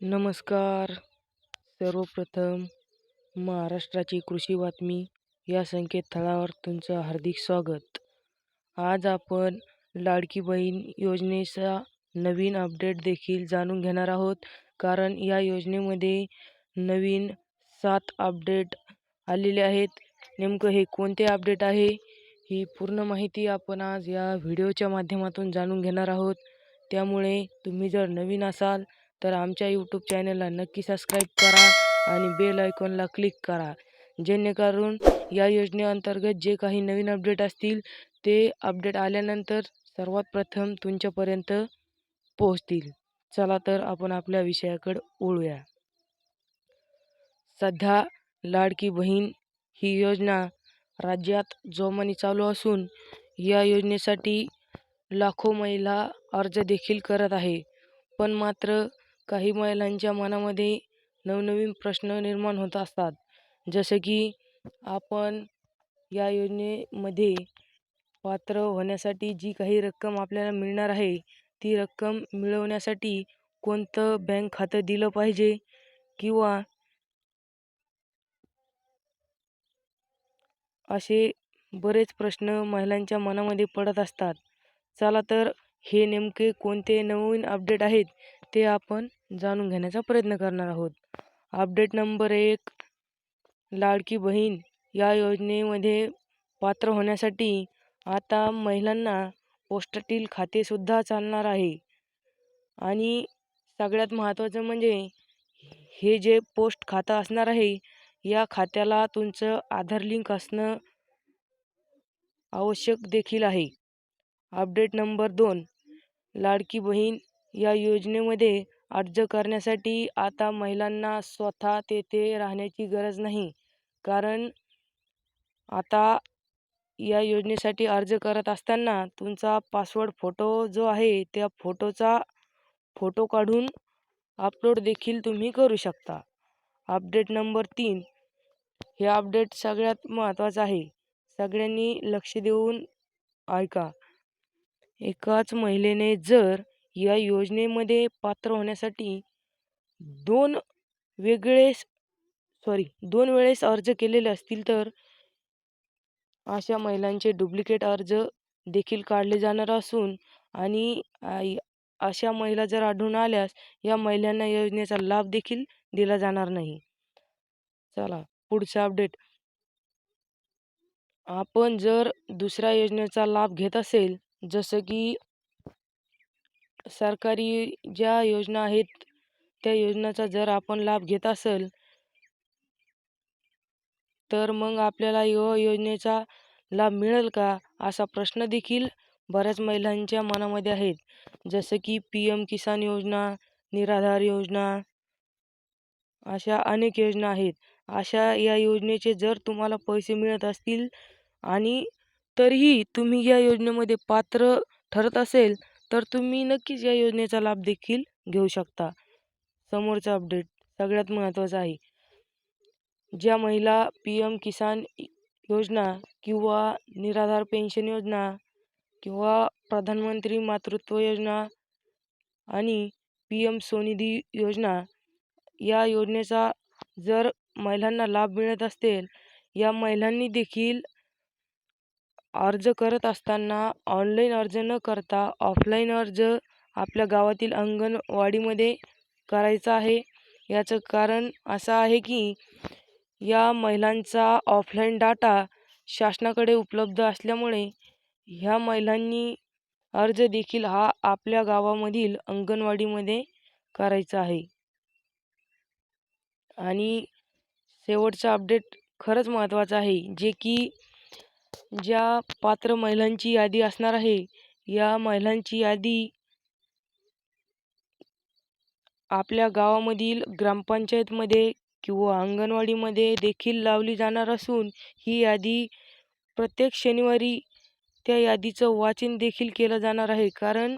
नमस्कार. सर्वप्रथम महाराष्ट्राची कृषी बातमी या संकेतस्थळावर तुमचं हार्दिक स्वागत. आज आपण लाडकी बहीण योजनेचा नवीन अपडेट देखील जाणून घेणार आहोत. कारण या योजनेमध्ये नवीन सात अपडेट आलेले आहेत. नेमकं हे कोणते अपडेट आहे? ही पूर्ण माहिती आपण आज या व्हिडिओच्या माध्यमातून जाणून घेणार आहोत. त्यामुळे तुम्ही जर नवीन असाल तर आमच्या यूट्यूब चॅनलला नक्की सबस्क्राईब करा आणि बेल आयकॉनला क्लिक करा. जेणेकरून या योजनेअंतर्गत जे काही नवीन अपडेट असतील ते अपडेट आल्यानंतर सर्वात प्रथम तुमच्यापर्यंत पोहोचतील. चला तर आपण आपल्या विषयाकडे ओळूया सध्या लाडकी बहीण ही योजना राज्यात जोमाने चालू असून या योजनेसाठी लाखो महिला अर्ज देखील करत आहे. पण मात्र काही महिलांच्या मनामध्ये नवनवीन प्रश्न निर्माण होत असतात. जसं की आपण या योजनेमध्ये पात्र होण्यासाठी जी काही रक्कम आपल्याला मिळणार आहे ती रक्कम मिळवण्यासाठी कोणतं बँक खातं दिलं पाहिजे किंवा असे बरेच प्रश्न महिलांच्या मनामध्ये पडत असतात. चला तर हे नेमके कोणते नवीन अपडेट आहेत ते आपण जाणून घेण्याचा प्रयत्न करणार आहोत. अपडेट नंबर एक लाडकी बहीण या योजनेमध्ये पात्र होण्यासाठी आता महिलांना पोस्टातील खातेसुद्धा चालणार आहे. आणि सगळ्यात महत्त्वाचं म्हणजे हे जे पोस्ट खातं असणार आहे या खात्याला तुमचं आधार लिंक असणं आवश्यक देखील आहे. अपडेट नंबर दोन लाडकी बहीण या योजनेमध्ये अर्ज करण्यासाठी आता महिलांना स्वतः तेथे राहण्याची गरज नाही. कारण आता या योजनेसाठी अर्ज करत असताना तुमचा पासवर्ड फोटो जो आहे त्या फोटोचा फोटो काढून अपलोड देखील तुम्ही करू शकता. अपडेट नंबर तीन. हे अपडेट सगळ्यात महत्त्वाचं आहे. सगळ्यांनी लक्ष देऊन ऐका. एकाच महिलेने जर या योजनेमध्ये पात्र होण्यासाठी दोन वेगळेस सॉरी दोन वेळेस अर्ज केलेले असतील तर अशा महिलांचे डुप्लिकेट अर्ज देखील काढले जाणार असून आणि अशा महिला जर आढळून आल्यास या महिलांना योजनेचा लाभ देखील दिला जाणार नाही. चला पुढचा अपडेट आपण जर दुसऱ्या योजनेचा लाभ घेत असेल जसं की सरकारी ज्या योजना आहेत त्या योजनेचा जर आपण लाभ घेत असेल तर मग आपल्याला यो योजनेचा लाभ मिळेल का? असा प्रश्न देखील बऱ्याच महिलांच्या मनामध्ये आहेत. जसं की पी एम किसान योजना निराधार योजना अशा अनेक योजना आहेत. अशा या योजनेचे जर तुम्हाला पैसे मिळत असतील आणि तरीही तुम्ही या योजनेमध्ये पात्र ठरत असेल तर तुम्ही नक्कीच या योजनेचा लाभ देखील घेऊ शकता. समोरचा अपडेट सगळ्यात महत्त्वाचा आहे. ज्या महिला पी एम किसान योजना किंवा निराधार पेन्शन योजना किंवा प्रधानमंत्री मातृत्व योजना आणि पी एम स्वनिधी योजना या योजनेचा जर महिलांना लाभ मिळत असेल या महिलांनी देखील अर्ज करत असताना ऑनलाईन अर्ज न करता ऑफलाईन अर्ज आपल्या गावातील अंगणवाडीमध्ये करायचा आहे. याचं कारण असं आहे की या महिलांचा ऑफलाईन डाटा शासनाकडे उपलब्ध असल्यामुळे ह्या महिलांनी अर्ज देखील हा आपल्या गावामधील अंगणवाडीमध्ये करायचा आहे. आणि शेवटचा अपडेट खरंच महत्त्वाचा आहे जे की ज्या पात्र महिलांची यादी असणार आहे या महिलांची यादी आपल्या गावामधील ग्रामपंचायतमध्ये किंवा अंगणवाडीमध्ये देखील लावली जाणार असून ही यादी प्रत्येक शनिवारी त्या यादीचं वाचन देखील केलं जाणार आहे. कारण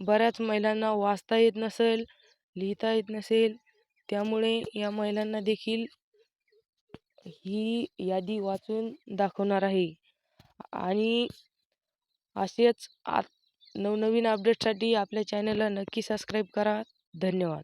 बऱ्याच महिलांना वाचता येत नसेल लिहिता येत नसेल त्यामुळे या महिलांना देखील ही यादी वाचून दाखवणार आहे. आणि असेच आत नवनवीन अपडेटसाठी आपल्या चॅनलला नक्की सबस्क्राईब करा. धन्यवाद.